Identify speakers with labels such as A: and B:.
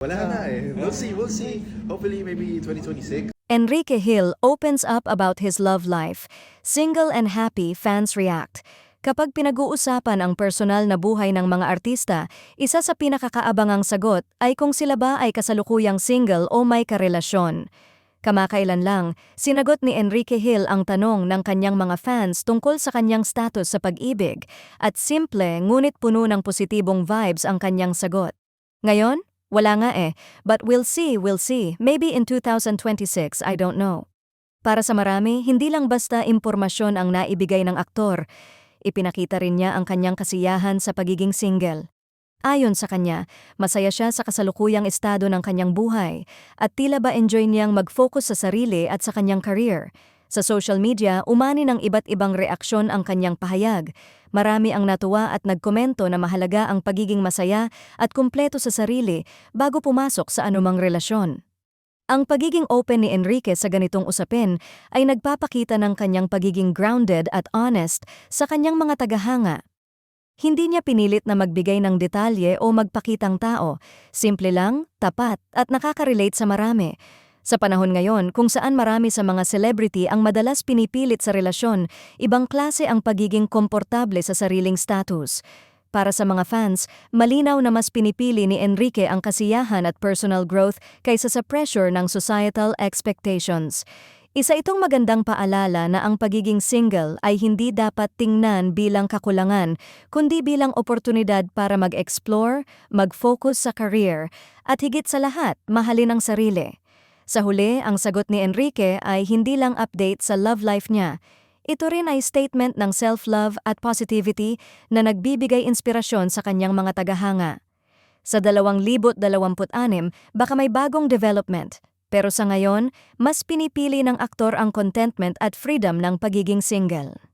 A: Wala na eh. We'll see, we'll see. Hopefully, maybe 2026.
B: Enrique Hill opens up about his love life. Single and happy fans react. Kapag pinag-uusapan ang personal na buhay ng mga artista, isa sa pinakakaabangang sagot ay kung sila ba ay kasalukuyang single o may karelasyon. Kamakailan lang, sinagot ni Enrique Hill ang tanong ng kanyang mga fans tungkol sa kanyang status sa pag-ibig at simple ngunit puno ng positibong vibes ang kanyang sagot. Ngayon, wala nga eh, but we'll see, we'll see. Maybe in 2026, I don't know. Para sa marami, hindi lang basta impormasyon ang naibigay ng aktor. Ipinakita rin niya ang kanyang kasiyahan sa pagiging single. Ayon sa kanya, masaya siya sa kasalukuyang estado ng kanyang buhay at tila ba enjoy niyang mag-focus sa sarili at sa kanyang career. Sa social media, umani ng iba't ibang reaksyon ang kanyang pahayag. Marami ang natuwa at nagkomento na mahalaga ang pagiging masaya at kumpleto sa sarili bago pumasok sa anumang relasyon. Ang pagiging open ni Enrique sa ganitong usapin ay nagpapakita ng kanyang pagiging grounded at honest sa kanyang mga tagahanga. Hindi niya pinilit na magbigay ng detalye o magpakitang tao, simple lang, tapat at nakaka-relate sa marami. Sa panahon ngayon kung saan marami sa mga celebrity ang madalas pinipilit sa relasyon, ibang klase ang pagiging komportable sa sariling status. Para sa mga fans, malinaw na mas pinipili ni Enrique ang kasiyahan at personal growth kaysa sa pressure ng societal expectations. Isa itong magandang paalala na ang pagiging single ay hindi dapat tingnan bilang kakulangan, kundi bilang oportunidad para mag-explore, mag-focus sa career, at higit sa lahat, mahalin ang sarili. Sa huli, ang sagot ni Enrique ay hindi lang update sa love life niya. Ito rin ay statement ng self-love at positivity na nagbibigay inspirasyon sa kanyang mga tagahanga. Sa 2026, baka may bagong development. Pero sa ngayon, mas pinipili ng aktor ang contentment at freedom ng pagiging single.